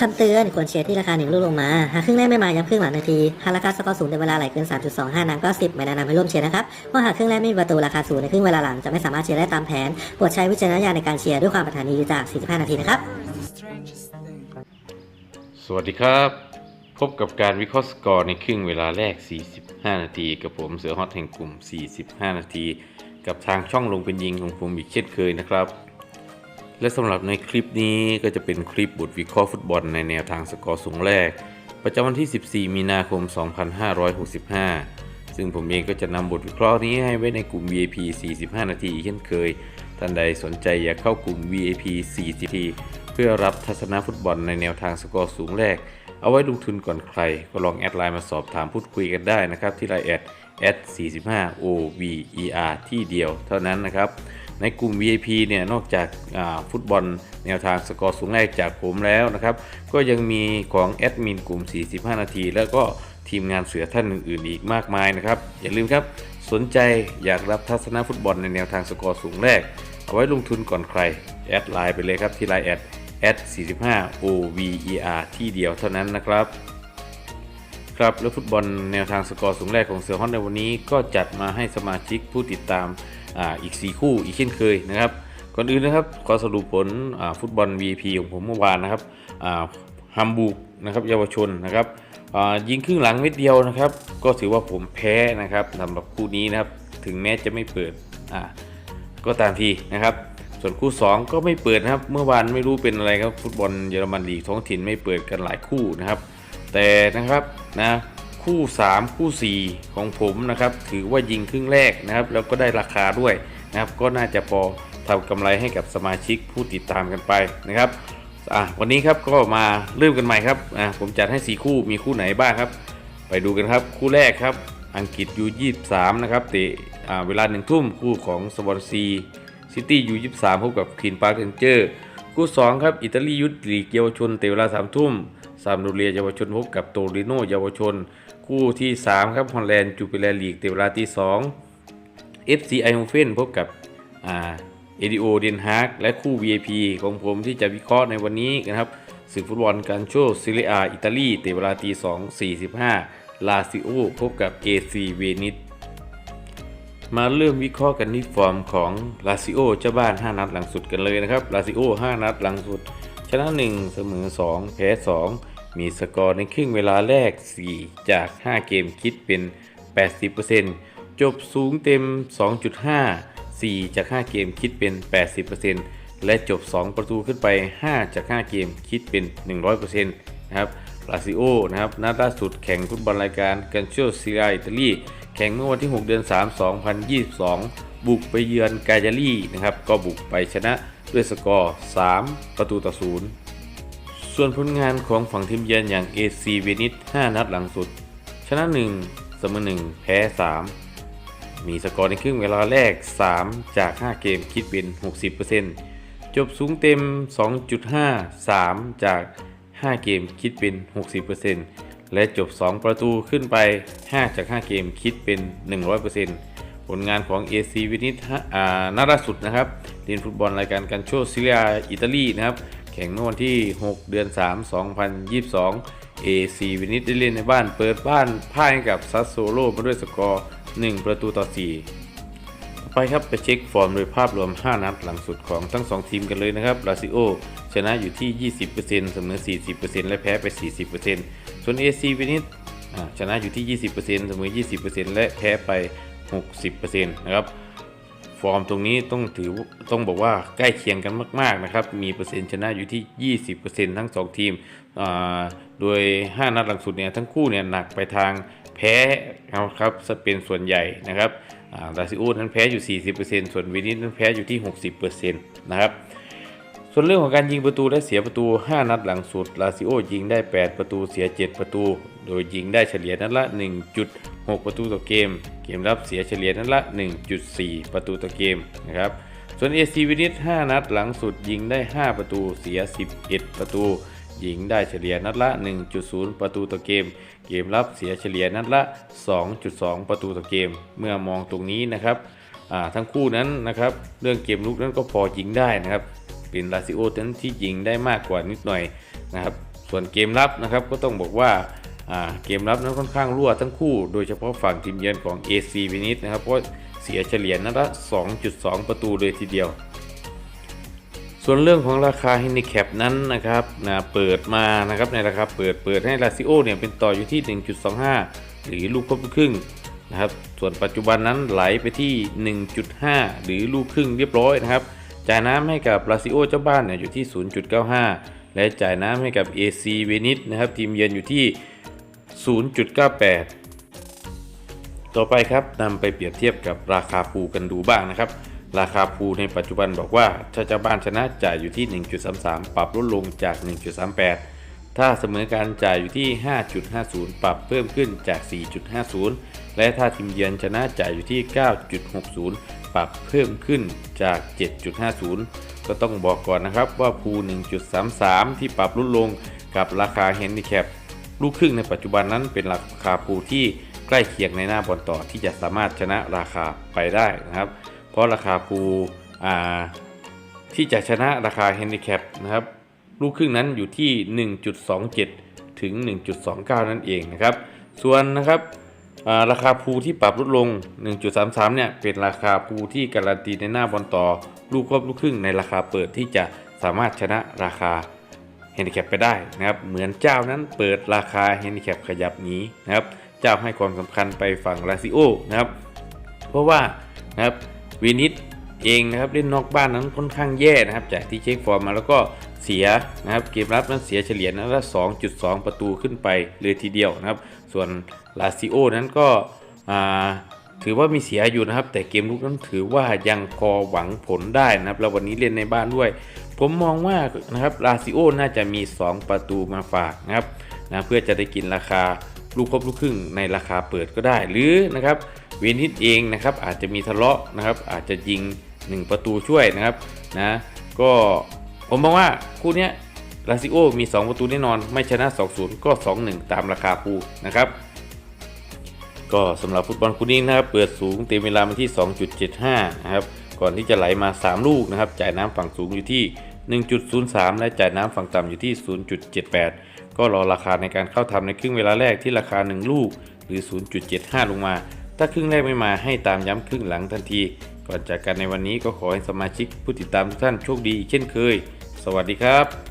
คำเตือนควรเชียร์ที่ราคาหนึ่งลูกลงมา หากครึ่งแรกไม่มาย้ำครึ่งหลังนาที หากราคาสกอร์สูงในเวลาไหลเกิน 3.25นัดก็ 10 ไม่แนะนำให้ร่วมเชียร์นะครับเพราะหากครึ่งแรกไม่มีประตูราคาสูงในครึ่งเวลาหลังจะไม่สามารถเชียร์ได้ตามแผนโปรดใช้วิจารณญาณในการเชียร์ด้วยความปรารถนาดีจาก 45 นาทีนะครับ สวัสดีครับ พบกับการวิเคราะห์สกอร์ในครึ่งเวลาแรก 45 นาที กับผมเสือฮอตแห่งกลุ่ม 45 นาที กับทางช่องลงเป็นยิงของผมอีกเช่นเคยนะครับ และสำหรับในคลิปนี้ก็จะเป็นคลิปบทวิเคราะห์ฟุตบอลในแนวทางสกอร์สูงแรก ประจำวันที่ 14 มีนาคม 2565 ซึ่งผมเองก็จะนำบทวิเคราะห์นี้ให้ไว้ในกลุ่ม VIP 45 นาทีเช่นเคย ท่านใดสนใจอยากเข้ากลุ่ม VIP 40นาทีเพื่อรับทัศนะฟุตบอลในแนวทางสกอร์สูงแรก เอาไว้ลงทุนก่อนใคร ก็ลองแอดไลน์มาสอบถามพูดคุยกันได้นะครับที่ไลน์แอดแอด45 OVER ที่เดียวเท่านั้นนะครับ ในกลุ่ม VIP เนี่ยนอกจากาฟุตบอลแนวทางสกอร์สูงแรกจากผมแล้วนะครับ ก็ยังมีของแอดมินกลุ่ม 45 นาที แล้วก็ทีมงานเสือท่านอื่นๆอีกมากมายนะครับ อย่าลืมครับสนใจอยากรับทัศนะฟุตบอลในแนวทางสกอร์สูงแรก เอาไว้ลงทุนก่อนใคร แอดไลน์ไปเลยครับที่ไลน์แอดแอด45 OVER ที่เดียวเท่านั้นนะครับครับแล้วฟุตบอลแนวทางสกอร์สูงแรกของเสือฮอนในวันนี้ก็จัดมาให้สมาชิกผู้ติดตาม อีก 4 คู่อีกเช่นเคยนะครับ ก่อนอื่นนะครับขอสรุปผลฟุตบอล VP ของผมเมื่อวานนะครับฮัมบูร์กนะครับเยาวชนนะครับยิงครึ่งหลังเม็ดเดียวนะครับ ก็ถือว่าผมแพ้นะครับสำหรับคู่นี้นะครับ ถึงแม้จะไม่เปิดก็ตามทีนะครับส่วนคู่ 2 ก็ไม่เปิดนะครับ เมื่อวานไม่รู้เป็นอะไรครับฟุตบอลเยอรมันลีกท้องถิ่นไม่เปิดกันหลายคู่นะครับ แต่นะครับนะ คู่ 3 คู่ 4 ของผมนะครับ ถือว่ายิงครึ่งแรกนะครับ แล้วก็ได้ราคาด้วยนะครับ ก็น่าจะพอทำกำไรให้กับสมาชิกผู้ติดตามกันไปนะครับอะวันนี้ครับก็มาเริ่มกันใหม่ครับอะผมจัดให้ 4 คู่มีคู่ไหนบ้างครับ ไปดูกันครับคู่แรกครับ อังกฤษยู23นะครับเตะอ่าเวลาหนึ่งทุ่มคู่ของสวอนซีซิตี้ยู23พบกับคลีนพาร์คเรนเจอร์คู่2ครับอิตาลียุทธลีกเยาวชนเตะเวลา3ทุ่มซามโดเรียเยาวชนพบกับโตริโนเยาวชน คู่ที่ 3 ครับฮอลแลนด์จูปิแลลีกเตเวลาที่2 FC ไอโฮเฟนพบกับเอดิโอเดนฮาร์กและคู่ VIP ของผมที่จะวิเคราะห์ในวันนี้นะครับสื่อฟุตบอลการโชว์ซิเลียอิตาลีเตเวลาตี2 45 ลาซิโอพบกับเกซีเวนิสมาเริ่มวิเคราะห์กันที่ฟอร์มของลาซิโอเจ้าบ้าน 5 นัดหลังสุดกันเลยนะครับลาซิโอ 5 นัดหลังสุด ชนะ 1 เสมอ 2 แพ้ 2 มีสกอร์ในครึ่งเวลาแรก 4 จาก 5 เกมคิดเป็น 80%จบสูงเต็ม 2.5 4 จาก 5 เกมคิดเป็น 80%และจบ 2 ประตูขึ้นไป 5 จาก 5 เกมคิดเป็น 100%นะครับลาซิโอนะครับนัดล่าสุดแข่งฟุตบอลรายการกันโชซีเรียอิตาลีแข่งเมื่อวันที่ 6 เดือน 3 2022 บุกไปเยือนกาญาลีนะครับ ก็บุกไปชนะด้วยสกอร์ 3 ประตูต่อ 0 ส่วนผลงานของฝั่งทีมเยือนอย่าง AC เวนิส5นัดหลังสุด ชนะ 1 เสมอ 1 แพ้ 3 มีสกอร์ในครึ่งเวลาแรก 3 จาก 5 เกมคิดเป็น 60%จบสูงเต็ม 2.5 3 จาก 5 เกมคิดเป็น 60%และจบ 2 ประตูขึ้นไป 5 จาก 5 เกมคิดเป็น 100%ผลงานของ AC วินิตอ่านัดล่าสุดนะครับเรียนฟุตบอลรายการกันโชซิเลียอิตาลีนะครับ แข่งเมื่อวันที่ 6 เดือน 3 2022 AC วินิตได้เล่นในบ้านเปิดบ้านพ่ายกับซัสโซโลมาด้วยสกอร์ 1 ประตูต่อ4ต่อไปครับไปเช็คฟอร์มโดยภาพรวม 5 นัดหลังสุดของทั้ง 2 ทีมกันเลยนะครับลาซิโอชนะอยู่ที่ 20%เสมอ 40%และแพ้ไป 40%ส่วน AC วินิตชนะอยู่ที่ 20%เสมอ 20%และแพ้ไป 60%นะครับ อร์มตรงนี้ต้องถือต้องบอกว่าใกล้เคียงกันมาก ๆนะครับ มีเปอร์เซ็นต์ชนะอยู่ที่ 20%ทั้ง 2 ทีม โดย 5 นัดหลังสุดเนี่ยทั้งคู่เนี่ยหนักไปทางแพ้นะครับเป็นส่วนใหญ่นะครับลาซิโอนั้นแพ้อยู่ 40%ส่วนวินิสนั้นแพ้อยู่ที่ 60%นะครับ ส่วนเรื่องของการยิงประตูและเสียประตู 5 นัดหลังสุด ลาซิโอยิงได้ 8 ประตูเสีย 7 ประตู โดยยิงได้เฉลี่ยนัดละ 1.6 ประตูต่อเกม เกมรับเสียเฉลี่ยนัดละ 1.4 ประตูต่อเกมนะครับ ส่วนเอซีวินิส5นัดหลังสุดยิงได้ 5 ประตูเสีย 11 ประตู ยิงได้เฉลี่ยนัดละ 1.0 ประตูต่อเกม เกมรับเสียเฉลี่ยนัดละ 2.2 ประตูต่อเกม เมื่อมองตรงนี้นะครับทั้งคู่นั้นนะครับเรื่องเกมลุกนั้นก็พอยิงได้นะครับ เป็นลาซิโอนั้นที่ยิงได้มากกว่านิดหน่อยนะครับส่วนเกมรับนะครับก็ต้องบอกว่าเกมรับนั้นค่อนข้างรั่วทั้งคู่ โดยเฉพาะฝั่งทีมเยือนของ AC วินิตนะครับเพราะเสียเฉลี่ยนัดละ 2.2 ประตูเลยทีเดียว ส่วนเรื่องของราคา h ฮน d ิแคปนั้นนะครับนะเปิดมานะครับในราคาเปิดเปิดให้ลาซิโอเนี่ยเป็นต่ออยู่ที่ 1.25 หรือลูกครบลูกครึ่งนะครับส่วนปัจจุบันนั้นไหลไปที่ 1.5 หรือลูกครึ่งเรียบร้อยนะครับ จ่ายน้ำให้กับลาซิโอเจ้าบ้านเนี่ยอยู่ที่ 0.95 และจ่ายน้ำให้กับ AC เวนิสนะครับทีมเยือนอยู่ที่ 0.98 ต่อไปครับนำไปเปรียบเทียบกับราคาภูกันดูบ้างนะครับ ราคาภูในปัจจุบันบอกว่าถ้าเจ้าบ้านชนะจ่ายอยู่ที่ 1.33 ปรับลดลงจาก 1.38 ถ้าเสมอการจ่ายอยู่ที่ 5.50 ปรับเพิ่มขึ้นจาก 4.50 และถ้าทีมเยือนชนะจ่ายอยู่ที่ 9.60 ปรับเพิ่มขึ้นจาก 7.50 ก็ต้องบอกก่อนนะครับว่าภู 1.33 ที่ปรับลดลงกับราคาเฮนดิแคปลูกครึ่งในปัจจุบันนั้นเป็นราคาภูที่ใกล้เคียงในหน้าบอลต่อที่จะสามารถชนะราคาไปได้นะครับ เพราะราคาภูที่จะชนะราคาเฮนดิแคปนะครับลูกครึ่งนั้นอยู่ที่ 1.27 ถึง 1.29 นั่นเองนะครับ ส่วนนะครับ ราคาภูที่ปรับลดลง 1.33 เนี่ย เป็นราคาภูที่การันตีในหน้าบอลต่อ ลูกครบลูกครึ่งในราคาเปิดที่จะสามารถชนะราคาเฮนดิแคปไปได้นะครับ เหมือนเจ้านั้นเปิดราคาเฮนดิแคปขยับหนีนะครับ เจ้าให้ความสำคัญไปฝั่งลาซิโอนะครับ เพราะว่านะครับวินิต เองนะครับเล่นนอกบ้านนั้นค่อนข้างแย่นะครับ จากที่เช็คฟอร์มมาแล้วก็เสียนะครับเกมรับนั้นเสียเฉลี่ยนัดละ 2.2 ประตูขึ้นไปเลยทีเดียวนะครับ ส่วนลาซิโอนั้นก็ถือว่ามีเสียอยู่นะครับ แต่เกมลุกนั้นถือว่ายังพอหวังผลได้นะครับ แล้ววันนี้เล่นในบ้านด้วย ผมมองว่านะครับลาซิโอน่าจะมี 2 ประตูมาฝากนะครับนะเพื่อจะได้กินราคาลูกครบลูกครึ่งในราคาเปิดก็ได้หรือนะครับเวนิสเองนะครับอาจจะมีทะเลาะนะครับอาจจะยิง 1 ประตูช่วยนะครับนะก็ผมมองว่าคู่นี้ลาซิโอมี 2 ประตูแน่นอน ไม่ชนะ 2-0 ก็ 2-1 ตามราคาปูนะครับ ก็สำหรับฟุตบอลคู่นี้นะครับเปิดสูงเต็มเวลามาที่ 2.75 นะครับ ก่อนที่จะไหลมา 3 ลูกนะครับ จ่ายน้ำฝั่งสูงอยู่ที่ 1.03 และจ่ายน้ำฝั่งต่ำอยู่ที่ 0.78 ก็รอราคาในการเข้าทำในครึ่งเวลาแรกที่ราคา 1 ลูกหรือ 0.75 ลงมา ถ้าครึ่งแรกไม่มาให้ตามย้ำครึ่งหลังทันที ก่อนจากกันในวันนี้ก็ขอให้สมาชิกผู้ติดตามทุกท่านโชคดีเช่นเคย สวัสดีครับ